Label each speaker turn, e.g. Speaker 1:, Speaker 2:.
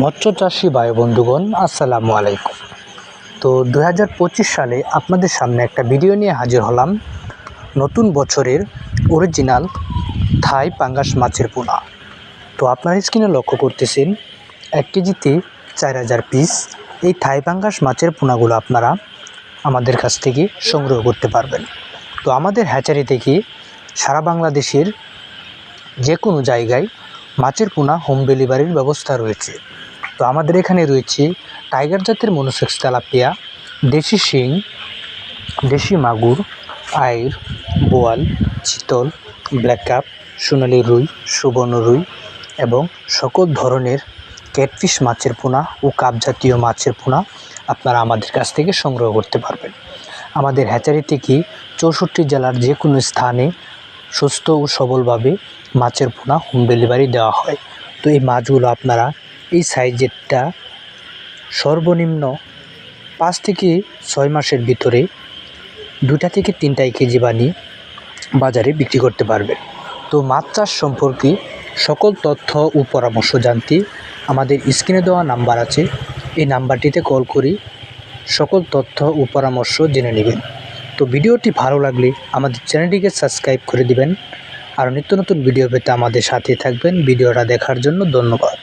Speaker 1: মৎস্য চাষি ভাই বন্ধুগণ, আসসালামু আলাইকুম। তো দু হাজার পঁচিশ সালে আপনাদের সামনে একটা ভিডিও নিয়ে হাজির হলাম নতুন বছরের অরিজিনাল থাই পাঙ্গাস মাছের পোনা। তো আপনার স্ক্রিনে লক্ষ্য করতেছেন, এক কেজিতে চার হাজার পিস এই থাই পাঙ্গাস মাছের পোনাগুলো আপনারা আমাদের কাছ থেকে সংগ্রহ করতে পারবেন। তো আমাদের হ্যাচারি থেকে সারা বাংলাদেশের যে কোনো জায়গায় মাছের পোনা হোম ডেলিভারির ব্যবস্থা রয়েছে। তো আমাদের এখানে রয়েছে টাইগার জাতের মনোসেক্স তেলাপিয়া, দেশি শিং, দেশি মাগুর, আইর, বোয়াল, চিতল ব্ল্যাক কাপ সোনালি রুই, সুবর্ণ রুই এবং সকল ধরনের ক্যাটফিশ মাছের পোনা ও কাপ জাতীয় মাছের পোনা আপনারা আমাদের কাছ থেকে সংগ্রহ করতে পারবেন। আমাদের হ্যাচারি থেকে চৌষট্টি জেলার যে কোনো স্থানে সুস্থ ও সবলভাবে মাছের পোনা হোম ডেলিভারি দেওয়া হয়। তো এই মাছগুলো আপনারা এই সাইজেরটা সর্বনিম্ন পাঁচ থেকে ছয় মাসের ভিতরে দুটা থেকে তিনটাই কেজি বানিয়ে বাজারে বিক্রি করতে পারবেন। তো মাছ চাষ সম্পর্কে সকল তথ্য ও পরামর্শ জানতে আমাদের স্ক্রিনে দেওয়া নাম্বার আছে। এই নাম্বারটিতে কল করি সকল তথ্য ও পরামর্শ জেনে নেবেন। তো ভিডিওটি ভালো লাগলে আমাদের চ্যানেলটিকে সাবস্ক্রাইব করে দিবেন। আর নিত্য নতুন ভিডিও পেতে আমাদের সাথে থাকবেন। ভিডিওটা দেখার জন্য ধন্যবাদ।